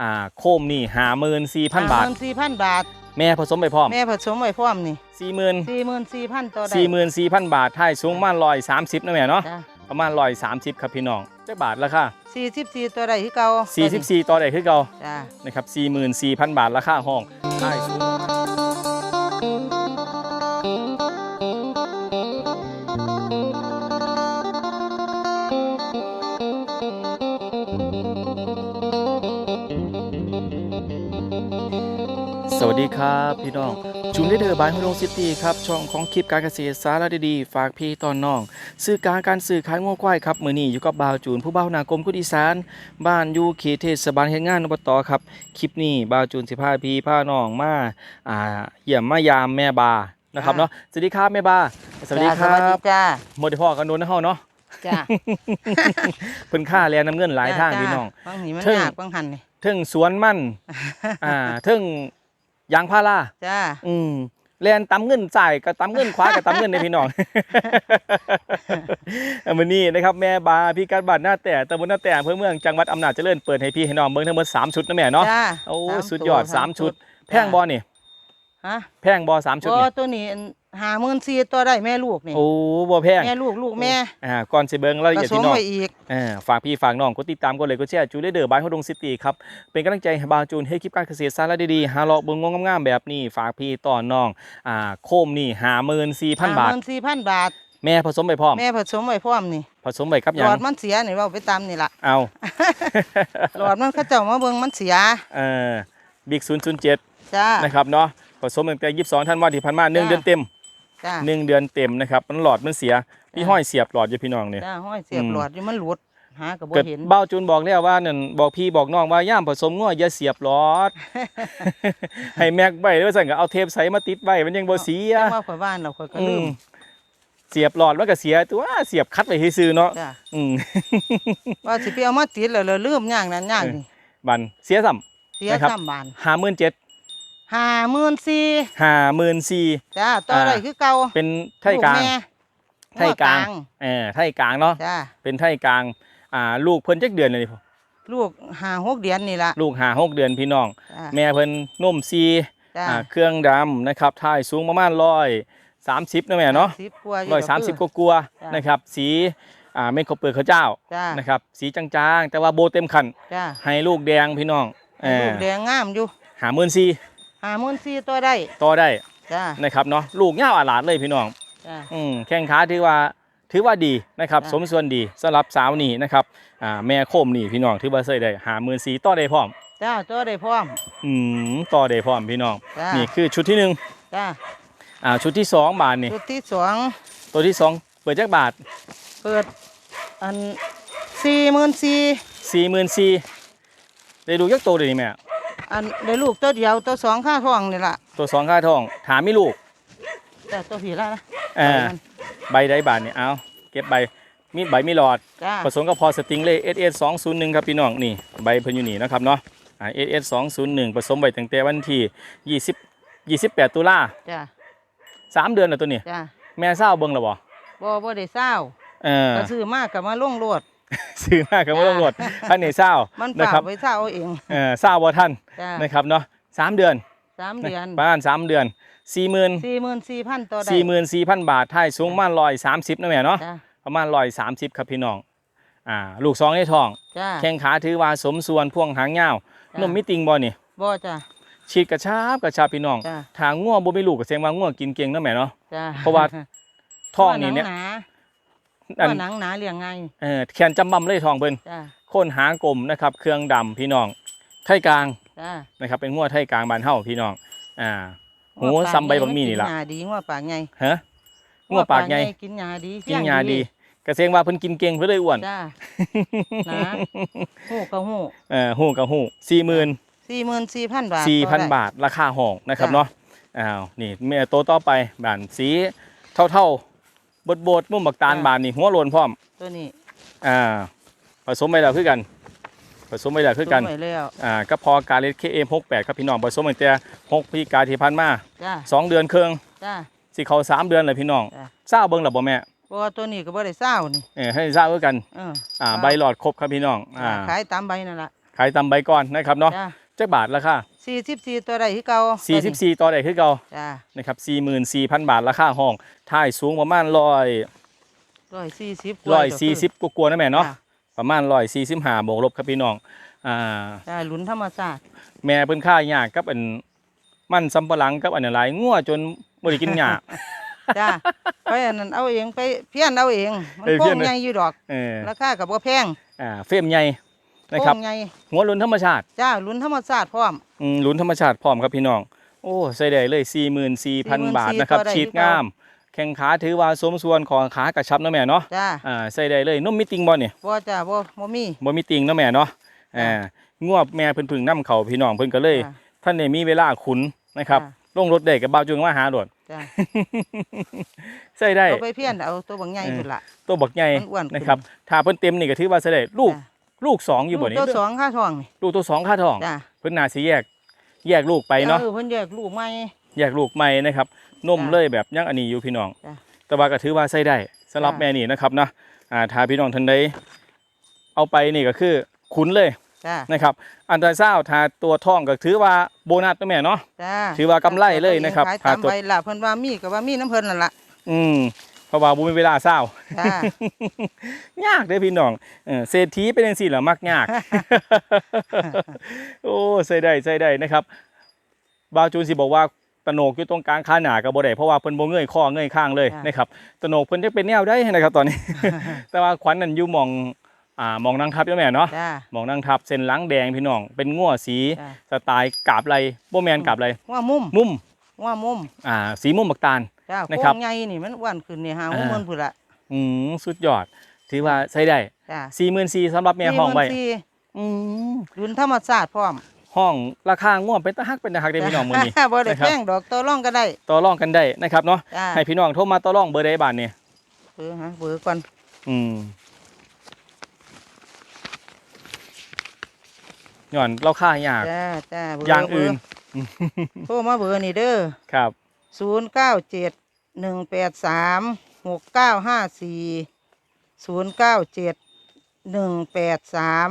อ่าโคมนี่หาหมื่นสี่พันบาท สี่พันบาท แม่ผสมไปพร้อมแม่ผสมไว้พร้อมนี่สี่หมื่นสี่หมื่นสี่พันต่อได้สี่หมื่นสี่พันบาทท้ายสูงประมาณร้อยสามสิบนะแม่เนาะจ้ะประมาณร้อยสามสิบครับพี่น้องเจ้าบาทราคาสี่สิบสี่ตัวได้ที่เก่าสี่สิบสี่ต่อใดคือเก่าจ้ะนะครับสี่หมื่นสี่พันบาทราคาห้องท้ายสูง ครับพี่น้องจุงได้เดอร์บายฮโลซิตี้ครับช่องของคลิปการเกษตรสาระดีๆ ฝากพี่ตอนน้อง ซื้อการการซื้อขายง้อควายครับมือนี้อยู่กับบ่าวจูนผู้บ่าวนากรมกุฎอีสาน บ้านอยู่เขตเทศบาลเฮ็ดงานอบตครับคลิปนี้บ่าวจูนสิพาพี่พาน้องมาอ่าเยี่ยมมายามแม่บานะครับเนาะสวัสดีครับแม่บาสวัสดีคจ้ะรัสวัสดีบจ้าหมดที่พ่อกันโดนนะเฮาเนาะจ้าเพิ่นค่าแลน้ำเงินหลายทางพี่น้องบางหนีมันเทิงยากบางหันนี่เทึงสวนมันอ่าเทึง ยางพาราจ้าอืมแลนตำเงินจ่ายกับตำเงินขวากับตำเงินในพี่น้องเอาวันนี้นะครับแม่บาพี่การบัตรหน้าแต่ตำบลหน้าแต่อำเภอเมืองจังหวัดอำนาจเจริญเปิดให้พี่ให้น้องเบิ่งทั้งหมด3ชุดนะแม่เนาะจ้าโอ้สามสุดตัวยอดสาม3ชุดชุด แพงบอนี่ฮะแพงบอ3ชุดโอ้นี่ตัวนี้ หาหมื่นสี่ตัวได้แม่ลูกนี่โอ้บ่แพงแม่ลูกลูกแม่อ่าก่อนสิเบิ่งรายละผเอียดสมพี่น้องไว้อีกเออฝากพี่ฝากน้องกดติดตามกดไลค์กดแชร์จูได้เดอร์บายฮอดงซิตี้ครับเป็นกำลังใจให้บาวจูนให้คลิปการเกษตรสาระดีๆหาเลาะเบิ่งงงามๆแบบนี้ฝากพี่ต่อน้องอ่าโคมนี่หาหมื่นสี่พันบาทหมื่นสี่พันบาท แม่ผสมไปพร้อม แม่ผสมไว้พร้อมนี่ผสมไปกับหหลยังอดมันเสียนี่เราไปตามนี่ล่ะเอาหลอดมันเขาเจ้ามาเบิ่งมันเสียเอ่อบิ๊กศูนย์ศูนย์เจ็ดจ้านะครับเนาะผสมตั้งแต่ยี่สิบสองธันวาที่ผ่านมาหนึ่งจ้าเดือนเต็ม จ้าหนึ่งเดือนเต็มนะครับมันหลอดมันเสียพี่จ้าห้อยเสียบหลอดอยู่พี่น้องเนี่ยจ้าห้อยเสียบอืมหลอดอยู่มันหลุดหาก็บ่เกิดเห็นเบ้าจูนบอกแล้วว่านั่นบอกพี่บอกน้องว่าย่ามผสมง้ออย่าเสียบหลอด ให้แม็กไว้แล้วสั่งก็เอาเทปใสมาติดไว้มันยังบ่เสียจังว่าข่อยบ้านเราข่อยก็อืลืมมเสียบหลอดมันก็เสียตัวเสียบคัดไว้ซื่อๆเนาะจ้าอืมว่าสิไปเอามาติดแล้วเราลืมอย่างนั้นอย่างนี้บันเสียซ้เสียนะครับซ้ำบานำห้าหมื่นเจ็ด ห้าหมื่นสี่ห้าหมื่นสี่จ้าต่อได้คือเก่าเป็นไทยกลางลูแม่ไทยกลางเออไทยกลางเนาะจ้าเป็นไทยกลางอ่าลูกเพิ่นจักเดือนเลยนี่พ่อลูกห้าหกเดือนนี่ล่ะลูกหาหกเดือนพี่น้องจ้าแม่เพิ่นนุ่มซีจ้าอ่าเครื่องดำนะครับท้ายสูงประมาณร้อยสามสิบนะแม่เนาะสิบกว่าอยู่ร้อยสามสิบกลัวาจ้ะๆนะครับ สีอ่าเม็ดข้าวเปลือกข้าวเจ้าจ้านะครับ สีจางๆ แต่ว่าโบเต็มขันจ้าให้ลูกแดงพี่น้องเออลูกแดงงามอยู่หาหมื่นซี ห้าหมื่นสี่ตัวได้ต่อได้จ้านะครับเนาะลูกเงาวอาหลาดเลยพี่น้องจ้า อืมแข้งขาถือว่าถือว่าดีนะครับ จ้ะ สมส่วนดีสำหรับสาวนี่นะครับอ่าแม่โคมนี่พี่น้องถือว่าใส่ได้หาหมื่นสีต่อได้พร้อมจ้าตัวได้พร้อม อืมต่อได้พร้อมพี่น้อง จ้านี่คือชุดที่หนึ่งจ้าอ่าชุดที่สองบาทนี่ชุดที่สองตัวที่สองเปิดจักบาทเปิดอันสี่หมื่นสี่สี่หมื่นสี่ได้ดูยักษ์โตเลยนี่แม่ อันได้ลูกตัวเดียวตัวสองค่าทองนี่ล่ะตัวสองค่าทอง ถามไม่ลูกแต่ตัวผีแล้วนะเออใบได้บาทนี่เอาเก็บใบมีใบมีหลอด จ้าผสมกับพอสติงเลย SS 2 0 1ครับพี่น้องนี่ใบเพิ่นอยู่นี่นะครับเนาะอ่า SS 2 0 1ผสมไว้ตั้งแต่วันที่20 28 ตุลาจ้าสามเดือนแล้วตัวนี้ จ้าแม่เศร้าเบิ่งแล้วบ่บ่บ่ได้เศร้าเออก็ซื้อมากกับมาลงโลด ซื้อมากก็บ่ต้องรวดท่านนี่เศร้ามันนะเปล่าครับไปเศร้าเอาเองเออเศร้าบ่ท่านจ้านะครับเนาะสามเดือนสามเดือนประมาณสามเดือน40,000สี่หมื่นสี่พันตัวได้44,000บาทท้ายสูงประมาณ130นะแม่เนาะ จ้าประมาณ130ครับพี่น้องอ่าลูกสองในท้อง จ้า แข้งขาถือว่าสมส่วนพ่วงหางยาวจ้ะ นมมิติงบ่นี่บ่จ้า ฉีดกระชับกระชับพี่น้องจ้าทางง่วบ่มีลูกก็แสดงว่าง่วกินเก่งเนาะแม่เนาะ จ้าเพราะว่า ท้องนี่เนี่ยหนังหนา อันว่าหนังหนาเลี้ยงไงายเออแขนจำบำเลยท้องเพิ่นจ้าโคนหางกลมนะครับ เครื่องดำพี่น้อง ไทยกลางจ้านะครับ เป็นง่วไทยกลางบ้านเฮาพี่น้อง อ่า หูซ้ำใบบักมี่นี่ล่ะ กินหญ้าดีงัวปากไงฮะง่วปากใหญ่ กินหญ้าดีกินยาดีก็แสดงว่าเพิ่นกินเก่งเพิ่นเลยอ้วน จ้านะ หูกระหูเออฮู้กับฮู้40,000สี่หมื่นสี่พันบาทต่อได้4,000บาทราคาห้องนะครับจ้ะ เนาะอ้าวนี่แม่โตวต่อไปบานสีเท่า ๆบดๆมุมบักตาลบานนี่หัวโลนพร้อมตัวนี้อ่าผสมไปแล้วคือกัน ผสมไปแล้วคือกันตุ้มไว้แล้วอ่าก็พอการเลสเคเอ็มหกแปดครับพี่น้องผสมตั้งแต่หกพฤศจิกาที่ผ่านมาจ้าสองเดือนครึ่งจ้าสิเขาสามเดือนเลยพี่น้องจ้ะเศร้าเบิ่งหรือบ่แม่เพราะว่าตัวนี้ก็บ่ได้เศร้านี่เออให้เศร้าคือกันเอออ่าใบหลอดครบครับพี่น้องอ่าขายตามใบนั่นล่ะขขายตำใบก่อนนะครับเนาะ จ้าจักบาทราคาสี่สิบสี่ตัวใดคือเก่า44ต่อได้คือเก่าจ้านะครับ44,000 บาทราคาห้องท้ายสูงประมาณ100 ร้อยสี่สิบ140กว่าๆนะแม่เนาะประมาณ145บวกลบครับพี่น้องอ่าจ้าหลุนธรรมศาสตร์แม่เพิ่นค่ายากกับอันมันสำปะหลังกับอันอะไรงัวจนบ่ได้กินหญ้า จ้าไปอันนั้นเอาเองไปเพี้ยนเอาเอง มันเออโค้เพี้ยนงเลยใหญ่อยู่ดอกเออราคากับบ่แพงอ่าเฟรมใหญ่ นะครับโค้งใหญ่หัวหลุนธรรมชาติจ้าหลุนธรรมศาสตร์พร้อมอืมหลุนธรรมชาติพร้อมครับพี่น้อง โอ้ใส่ได้เลย 44,000 บาทนะครับต่อได้ชีดงาม แข้งขาถือว่าสมส่วนของขากระชับเนาะแม่เนาะจ้าอ่าใส่ได้เลยนุ่มมีติงบ่เนี่ยบ่จ้าบ่บ่มีบ่มีติงเนาะแม่เนาะอ่างวบแม่เพิ่นเพึ่งนํเขาพี่น้องเพิ่นก็เลยจ้าท่านได้มีเวลาขุนนะครับจ้ลงรถได้กับบ่าวจุงมาหาโดดจ้าใส่ได้เอาไปเพี้ยนเอาตัวบางใหญ่เออพุ่นละตัวบักใหญ่มันอ้วนขึ้นนะครับถ้าเพิ่นเต็มนี่ก็ถือว่าใส่ได้ลูกจ้ะ ลูกสองอยู่บ่ลูกนี่ตัวสองค่าทองนี่ลูกตัวสองค่าทองจ้าเพิ่นน่าสิแยก แยกลูกไปเนาะออเพิ่นแยกลูกใหม่ แยกลูกใหม่นะครับนมจ้ะเลยแบบยังอันนี้อยู่พี่น้อง จ้ะ แต่ว่าก็ถือว่าใส่ได้สำหรับจ้ะแม่นี่นะครับนะอ่าถ้าพี่น้องท่านใดเอาไปนี่ก็คือขุนเลยจ้านะครับ อันตราซาวด์ถ้าตัวท่องก็ถือว่าโบนัสนะแม่เนาะ จ้าถือว่ากำไรเลยนะครับขายถ้าตามตัวใบล่ะเพิ่นว่ามีก็ว่ามีน้ำเพิ่นนั่นล่ะอืม เพราะว่าบุมีเวลาเศร้า จ้ายากเด้อพี่น้องเออเศรษฐีเป็นจังซี่เหรอมักยาก โอ้ใส่ได้ใส่ได้นะครับบาวจูนสิบอกว่าตะโหนกอยู่ตรงกลางขาหนากับบ่ได้เพราะว่าเพิ่นบ่เงยคอเงยข้างเลยจ้ะนะครับตะโหนกเพิ่นจะเป็นแนวได้นะครับ ตอนนี้ แต่ว่าขวัญนั่นอยู่หมองอ่ามองนางทับอยู่แม่เนาะจ้าหมองนางทับเส้นหลังแดงพี่น้อง เป็นงัวสีจ้าสไตล์กาบไรบ่แม่นกาบไรว่ามุมมุมว่ามุม อ่าสีมุมบักตาล จ้านะโค้ครับงใหญ่นี่มันอ้วนขึ้นนี่หาอ่าหมื่นพุ่นละอืมสุดยอด ถือว่าใช้ได้จ้า44,000สำหรับแม่ห้องไว้สี่อืมหลุนธรรมศาสตร์พร้อมห้องราคาง่วงเป็นตะฮักเป็นตะฮักได้พี่น้องมื้อนี้ บ่ได้นะครับ แพงดอกตัวร่องก็ได้ต่อรองกันได้นะครับเนาะจ้าให้พี่น้องโทรมาต่อรองเบอร์ใดบาทเนี่ยเบอร์ฮะเบอร์ก่อนอืมย้อนเราค่ายากจ้าจ้าเบอร์อย่างอื่นเบร์โทรมาเบอร์นี่เด้อครับ ศูนย์เก้าเจ็ดหนึ่งแปดสามหกเก้าห้าสี่ศูนย์เก้าเจ็ดหนึ่งแปดสาม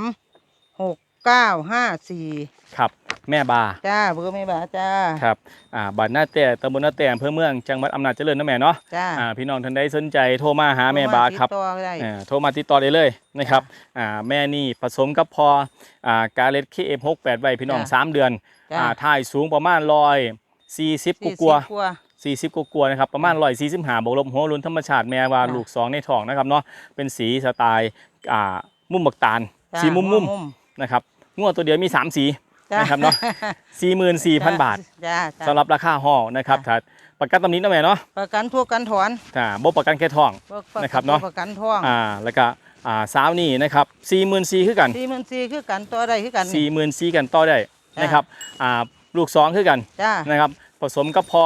หกเก้าห้าสี่ครับแม่บาจ้าเบอร์ไม่บาจ้าครับอ่าบ้านหน้าแต่ตำบลหน้าแต่อำเภอเมืองจังหวัดอำนาจเจริญนะแม่เนาะจ้าอ่าพี่น้องท่านใดสนใจโทรมาหาแม่บาครับโทมติดต่อได้เอ่อโทรมาติดต่อได้เลยนะครับอ่าแม่นี่ผสมกับพออ่ากาเลตเคเอฟหกแปดไว้พี่น้องจ้ะสามเดือนจ้าอ่าถ่ายสูงประมาณร้อย สี่สิบกกลัวากลัวสี่สิบกลัวานะครับประมาณร้อยสี่สิบห้าบวกลบหัวรุนธรรมชาติแม่ว่าจ้ะลูกสองในท้องนะครับเนาะเป็นสีสไตล์อ่ามุมบักตาลจ้าสีมุมมุมมุมๆนะครับงวดตัวเดียวมีสามสีจ้านะครับเนาะสี่หมื่นสี่พันบาทจ้าจ้าสำหรับราคาห่อนะครับจ้ะถ้าประกันตำหนี้นะแม่เนาะประกันทั่วกันถอนถ้าบ่ประกันแค่ท้องนะครับเนาะประกันท่องอ่าแล้วก็อ่าสาวนี่นะครับสี่หมื่นสี่คือกันสี่หมื่นสี่คือกันต่อได้คือกันนี่สี่หมื่นสี่กันต่อได้จ้ะนะครับอ่า ลูกสองคือกันจ้านะครับผสมกับพอ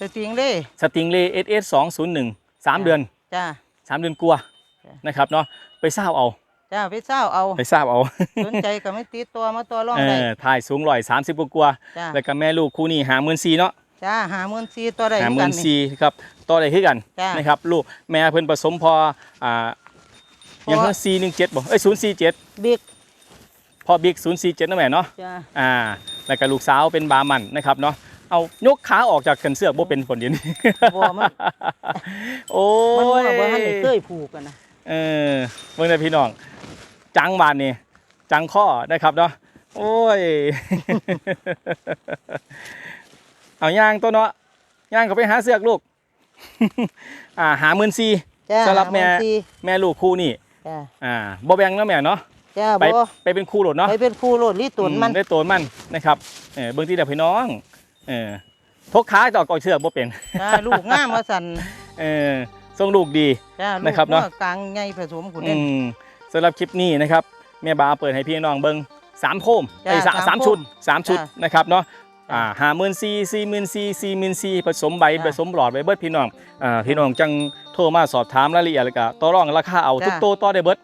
สติงเด้สติงเลเอสเอสสองศูนย์หนึ่งสามจ้ะเดือนจ้าสามเดือนกลัวาจ้ะนะครับเนาะไปเศร้าเอาจ้าไปเศร้าเอาไปเศร้าเอาสนใจก็ไม่ติดตัวมาตัวร่องเอได้อถ่ายสูงร้อยสามสิบกว่าจ้าๆแล้วก็แม่ลูกคู่นี้หาหมื่นสี่เนาะจ้าหาหมื่นสี่ตัวได้หาคือหกัมื่นนนี่สี่ครับต่อได้คือกันจ้ะนะครับลูกแม่เพิ่นผสมพออ่าอย่างเพิ่นสี่หนึ่งเจ็ดบ่เอ้ยศูนย์สี่เจ็ดบิ๊กพอบิ๊กศูนย์สี่เจ็ดนะแม่เนาะจ้าอ่า แล้วก็ลูกสาวเป็นบาร์มันนะครับเนาะเอายกขาออกจากกันเสือกบ่เป็นผลเดี๋ยวนี้บ่มันโอ้มันว่ยบ่ทันได้เคยผูกกันนะเออเบิ่งได้พี่น้อง จังบานนี่จังข้อนะครับเนาะโอ้ยเอาย่างตัวเนาะย่างเขาไปหาเสือกลูกอ่าหาหมื่นซีจ้าสำหรับแม่ามื่นสี่แม่ลูกคู่นี่จ้าอ่าบ่แบ่งเนาะแม่เนาะ จ้าไปบ่ไปเป็นคู่โหลดเนาะไปเป็นครูโลดลี่ตุนมันอืได้ตัวมันนะครับเออเบิ่งที่เดียวพี่น้องเออทกขาจอกก่อยเชือกบ่เป็นจ้าลูกงามว่าสั่นเออทรงลูกดีจ้าลูกนะครับเนาะหัวกลางใหญ่ผสมขุนอืเด่นมสำหรับคลิปนี้นะครับแม่บาเปิดให้พี่น้องเบิ้งสามโคมจ้ะไอ้ยสามสามสามโคมชุดสามชุดจ้ะนะครับเนาะจ้ะอ่าหาหมื่นซีสี่หมื่นซีสี่หมื่นซีผสมใบจ้ะผสมหลอดไว้เบิดพี่น้องอ่าพี่น้องจังโทรมาสอบถามรายละเอียดแล้วก็ต่อรองราคาเอาทุกจ้ะโตวต่อได้เบิด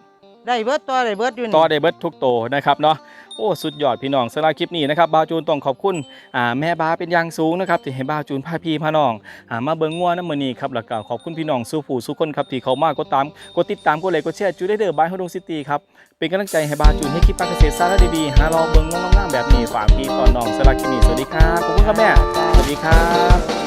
ได้เบิดตัวได้เบิดอยู่นี่ต่อได้เบิดทุกโตนะครับเนาะโอ้สุดยอดพี่น้องสำหรับคลิปนี้นะครับบาวจูนต้องขอบคุณอ่าแม่บาเป็นอย่างสูงนะครับที่ให้บาวจูนพาพี่พาน้องอ่ามาเบิ่งงัวน้ำมือนี้ครับแล้วก็ขอบคุณพี่น้องสู้ผู้สู้คนครับที่เขามากดตามกดติดตามกดไลค์กดแชร์จูได้เดอร์บายฮอดงซิตี้ครับเป็นกำลังใจให้บาวจูนให้คลิปการเกษตรสาระดีๆหาลอเบิ่งงงงามๆแบบนี้ฝากพี่ตอนน้องสำหรับคลิปนี้สวัสดีครับขอบคุณครับแม่สวัสดีครับ